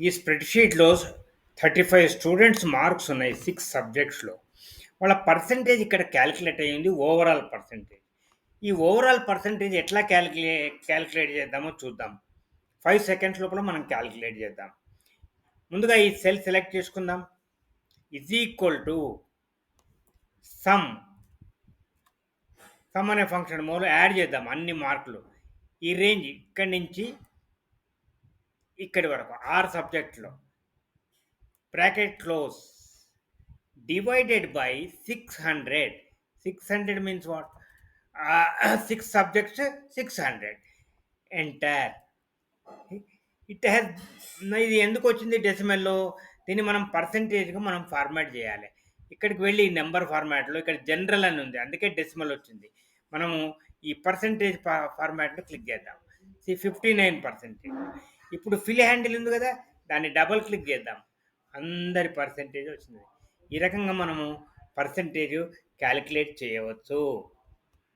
ఈ స్ప్రెడ్‌షీట్‌లో 35 students marks ఉన్నాయి సిక్స్ సబ్జెక్ట్స్‌లో. వాళ్ళ పర్సెంటేజ్ ఇక్కడ క్యాలిక్యులేట్ అయ్యింది ఓవరాల్ పర్సెంటేజ్. ఈ ఓవరాల్ పర్సెంటేజ్ ఎట్లా క్యాలిక్యులే క్యాలిక్యులేట్ చేద్దామో చూద్దాం. ఫైవ్ సెకండ్స్ లోపల మనం క్యాలిక్యులేట్ చేద్దాం. ముందుగా ఈ సెల్ సెలెక్ట్ చేసుకుందాం. Is equal to sum sum అనే ఫంక్షన్ మూలం యాడ్ చేద్దాం అన్ని మార్కులు. ఈ రేంజ్ ఇక్కడి నుంచి ఇక్కడి వరకు ఆరు సబ్జెక్ట్‌లో. Bracket close. Divided by 600. 600 means what? Six subjects six hundred entire it has ఇది ఎందుకు వచ్చింది డెసిమల్‌లో? దీన్ని మనం పర్సెంటేజ్‌గా మనం ఫార్మాట్ చేయాలి. ఇక్కడికి వెళ్ళి నెంబర్ ఫార్మాట్‌లో ఇక్కడ జనరల్ అని ఉంది. అందుకే డెసిమల్ వచ్చింది. మనము ఈ పర్సెంటేజ్ ఫా క్లిక్ చేద్దాం. సి 59% ఇప్పుడు ఫిల్ హ్యాండిల్ ఉంది కదా! దాన్ని డబుల్ క్లిక్ చేద్దాం. అందరి పర్సెంటేజ్ వచ్చింది. ఈ రకంగా మనము పర్సెంటేజ్ క్యాలిక్యులేట్ చేయవచ్చు.